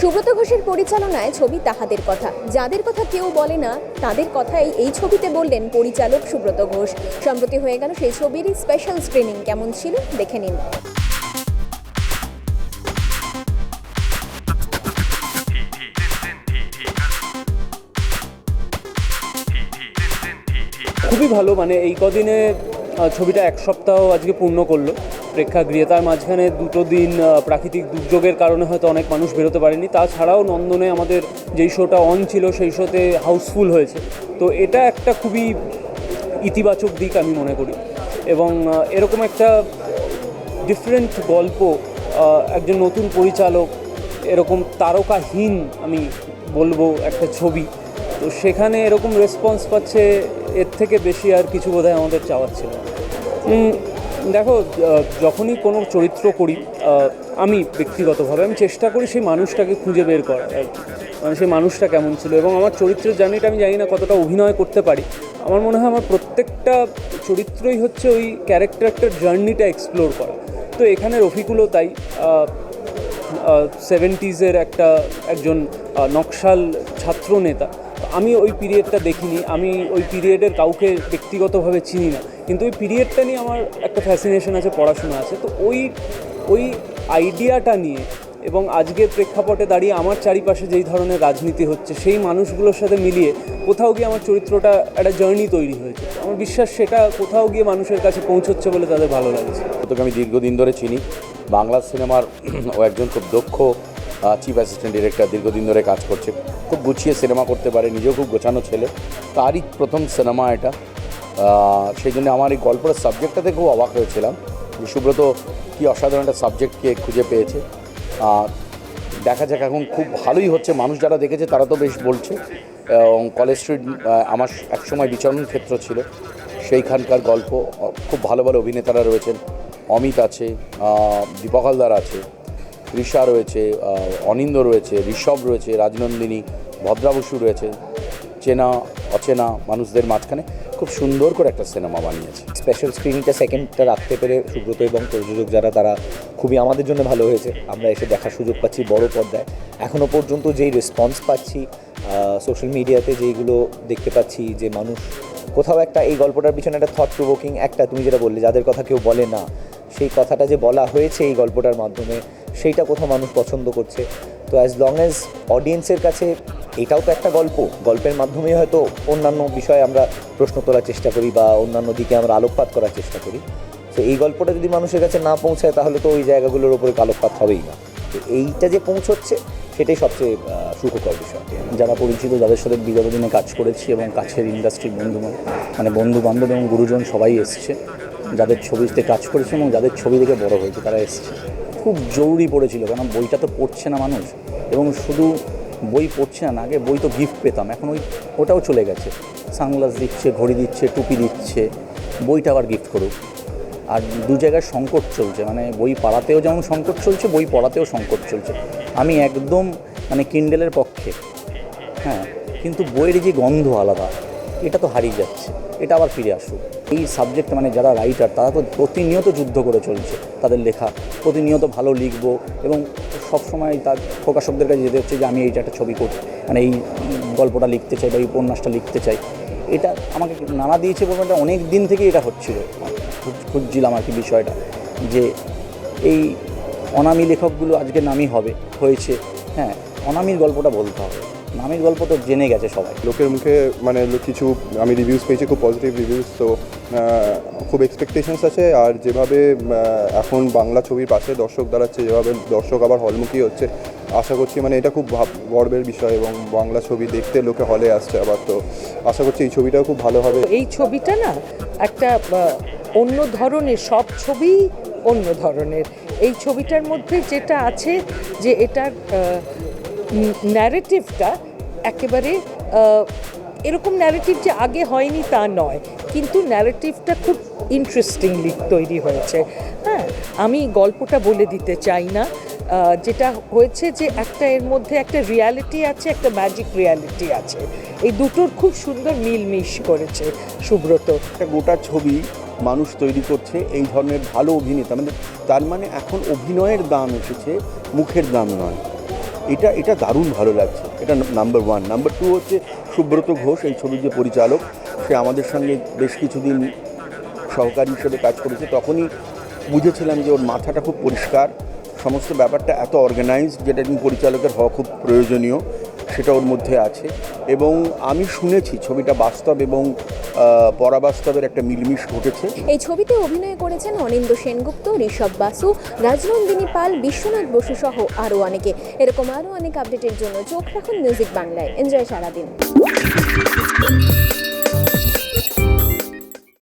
সুব্রত ঘোষের পরিচালনায় ছবি তাহাদের কথা। যাদের কথা কেউ বলে না, তাদের কথাই এই ছবিতে বললেন পরিচালক সুব্রত ঘোষ। সম্প্রতি হয়ে গেল সেই ছবিরই স্পেশাল স্ক্রিনিং কেমন ছিল? দেখে নিন। খুবই ভালো মানে এই কদিনে ছবিটা এক সপ্তাহ আজকে পূর্ণ করল। প্রেক্ষাগৃহে। তার মাঝখানে দুটো দিন প্রাকৃতিক দুর্যোগের কারণে হয়তো অনেক মানুষ বেরোতে পারেনি তাছাড়াও নন্দনে আমাদের যেই শোটা অন ছিল, সেই শোতে হাউসফুল হয়েছে। তো এটা একটা খুবই ইতিবাচক দিক আমি মনে করি। এবং এরকম একটা ডিফারেন্ট গল্প একজন নতুন পরিচালক, এরকম তারকাহীন আমি বলব একটা ছবি। তো সেখানে এরকম রেসপন্স পাচ্ছে, এর থেকে বেশি আর কিছু বোধহয় আমাদের চাওয়ার ছিল দেখো যখনই কোনো চরিত্র করি আমি ব্যক্তিগতভাবে আমি চেষ্টা করি সেই মানুষটাকে খুঁজে বের করার মানে সেই মানুষটা কেমন ছিল এবং আমার চরিত্রের জার্নিটা আমি জানি না কতটা অভিনয় করতে পারি। আমার মনে হয় আমার প্রত্যেকটা চরিত্রই হচ্ছে ওই ক্যারেক্টারটার জার্নিটা এক্সপ্লোর করা। তো এখানে রফিকুলও তাই সেভেন্টিজের একটা, একজন নকশাল ছাত্র নেতা আমি ওই পিরিয়ডটা দেখিনি, আমি ওই পিরিয়ডের কাউকে ব্যক্তিগতভাবে চিনি না। কিন্তু ওই পিরিয়ডটা নিয়ে আমার একটা ফ্যাসিনেশন আছে, পড়াশোনা আছে। তো ওই ওই আইডিয়াটা নিয়ে এবং আজকের প্রেক্ষাপটে দাঁড়িয়ে আমার চারিপাশে যেই ধরনের রাজনীতি হচ্ছে, সেই মানুষগুলোর সাথে মিলিয়ে কোথাও গিয়ে আমার চরিত্রটা একটা জার্নি তৈরি হয়েছে। আমার বিশ্বাস সেটা কোথাও গিয়ে মানুষের কাছে পৌঁছচ্ছে বলে তাদের ভালো লাগছে। তোকে আমি দীর্ঘদিন ধরে চিনি। বাংলা সিনেমার ও একজন খুব দক্ষ চিফ অ্যাসিস্ট্যান্ট ডিরেক্টর দীর্ঘদিন ধরে কাজ করছে। খুব গুছিয়ে সিনেমা করতে পারে, নিজেও খুব গোছানো ছেলে। তারই প্রথম সিনেমা এটা। সেই জন্য আমার এই গল্পের সাবজেক্টটাতে খুব অবাক হয়েছিলাম। যে সুব্রত কী অসাধারণ একটা সাবজেক্টকে খুঁজে পেয়েছে। দেখা যাক এখন খুব ভালোই হচ্ছে। মানুষ যারা দেখেছে তারা তো বেশ বলছে। এবং কলেজ স্ট্রিট আমার একসময় বিচরণ ক্ষেত্র ছিল। সেইখানকার গল্প, খুব ভালো ভালো অভিনেতারা রয়েছেন। অমিত আছে দীপক হালদার আছে। তৃষা রয়েছে অনিন্দ রয়েছে, ঋষভ রয়েছে, রাজনন্দিনী ভদ্রা বসু রয়েছে, চেনা, অচেনা মানুষদের মাঝখানে খুব সুন্দর করে একটা সিনেমা বানিয়েছে। স্পেশাল স্ক্রিনিংটা সেকেন্ডটা রাখতে পেরে সুব্রত এবং প্রযোজক যারা, তারা খুবই আমাদের জন্য ভালো হয়েছে। আমরা এসে দেখার সুযোগ পাচ্ছি বড় পর্দায়। এখনও পর্যন্ত যেই রেসপন্স পাচ্ছি সোশ্যাল মিডিয়াতে যেইগুলো দেখতে পাচ্ছি যে মানুষ কোথাও একটা, এই গল্পটার পিছনে একটা থট প্রভোকিং একটা, তুমি যেটা বললে, যাদের কথা কেউ বলে না, সেই কথাটা যে বলা হয়েছে এই গল্পটার মাধ্যমে সেইটা কোথাও মানুষ পছন্দ করছে। তো অ্যাজ লং অ্যাজ অডিয়েন্সের কাছে এটাও তো একটা গল্প, গল্পের মাধ্যমে হয়তো অন্যান্য বিষয়ে আমরা প্রশ্ন তোলার চেষ্টা করি বা অন্যান্য দিকে আমরা আলোকপাত করার চেষ্টা করি। তো এই গল্পটা যদি মানুষের কাছে না পৌঁছায়, তাহলে তো ওই জায়গাগুলোর ওপরে আলোকপাত হবেই না। তো এইটা যে পৌঁছচ্ছে, সেটাই সবচেয়ে সুখকর বিষয়। যারা পরিচিত, যাদের সাথে বিগত দিনে কাজ করেছি এবং কাছের ইন্ডাস্ট্রির বন্ধু মানে বন্ধু বান্ধব এবং গুরুজন সবাই এসছে, যাদের ছবিতে কাজ করেছে এবং যাদের ছবি দেখে বড় হয়েছে, তারা এসছে। খুব জরুরি পড়েছিল কারণ বইটা তো পড়ছে না মানুষ। এবং শুধু বই পড়ছে না আগে বই তো গিফট পেতাম, এখন ওই ওটাও চলে গেছে। সানগ্লাস দিচ্ছে, ঘড়ি দিচ্ছে, টুপি দিচ্ছে, বইটা আবার গিফট করুক। আর দু জায়গায় সংকট চলছে মানে বই পাড়াতেও যেমন সংকট চলছে, বই পড়াতেও সংকট চলছে। আমি একদম মানে কিন্ডেলের পক্ষে। হ্যাঁ কিন্তু বইয়ের যে গন্ধ আলাদা এটা তো হারিয়ে যাচ্ছে, এটা আবার ফিরে আসুক। এই সাবজেক্ট মানে যারা রাইটার তারা তো প্রতিনিয়ত যুদ্ধ করে চলছে তাদের লেখা। প্রতিনিয়ত ভালো লিখব এবং সবসময় তার প্রকাশকদের কাছে যেতে হচ্ছে যে, আমি এইটা একটা ছবি করছি। মানে এই গল্পটা লিখতে চাই বা এই উপন্যাসটা লিখতে চাই। এটা আমাকে নানা দিয়েছে বলব এটা অনেক দিন থেকে এটা হচ্ছিল। খুঁজ- খুঁজছিলাম আর কি বিষয়টা যে, এই অনামী লেখকগুলো আজকে নামই হবে, হয়েছে। হ্যাঁ অনামীর গল্পটা বলতে হবে। নামীর গল্প তো জেনে গেছে সবাই। লোকের মুখে মানে কিছু আমি রিভিউস পেয়েছি খুব পজিটিভ রিভিউস তো খুব এক্সপেকটেশনস আছে। আর যেভাবে এখন বাংলা ছবির পাশে দর্শক দাঁড়াচ্ছে যেভাবে দর্শক আবার হলমুখী হচ্ছে আশা করছি মানে এটা খুব ভাব- গর্বের বিষয় এবং বাংলা ছবি দেখতে লোকে হলে আসছে আবার তো আশা করছি এই ছবিটাও খুব ভালো হবে। এই ছবিটা না একটা অন্য ধরনের সব ছবি অন্য ধরনের। এই ছবিটার মধ্যে যেটা আছে যে এটার ন্যারেটিভটা একেবারে এরকম ন্যারেটিভ যে আগে হয়নি তা নয়। কিন্তু ন্যারেটিভটা খুব ইন্টারেস্টিংলি তৈরি হয়েছে। হ্যাঁ আমি গল্পটা বলে দিতে চাই না। যেটা হয়েছে যে একটা এর মধ্যে একটা রিয়ালিটি আছে, একটা ম্যাজিক রিয়ালিটি আছে। এই দুটোর খুব সুন্দর মিলমিশ করেছে সুব্রত। একটা গোটা ছবি মানুষ তৈরি করছে এই ধরনের ভালো অভিনেতা। মানে তার মানে এখন অভিনয়ের দাম এসেছে, মুখের দাম নয়। এটা এটা দারুণ ভালো লাগছে। এটা নাম্বার ওয়ান নাম্বার টু হচ্ছে সুব্রত ঘোষ, এই ছবির যে পরিচালক। সে আমাদের সঙ্গে বেশ কিছুদিন সহকারী হিসেবে কাজ করেছে। তখনই বুঝেছিলাম যে ওর মাথাটা খুব পরিষ্কার। সমস্ত ব্যাপারটা এত অর্গানাইজড যেটা একজন পরিচালকের হওয়া খুব প্রয়োজনীয়। সেটা ওর মধ্যে আছে। এবং আমি শুনেছি, ছবিটা বাস্তব এবং পরাবাস্তবের একটা মিলমিশ ঘটেছে। এই ছবিতে অভিনয় করেছেন অনিন্দ সেনগুপ্ত, ঋষভ বাসু, রাজনন্দিনী পাল, বিশ্বনাথ বসু সহ আরও অনেকে। এরকম আরও অনেক আপডেটের জন্য চোখ রাখুন মিউজিক বাংলায়। এনজয় সারাদিন।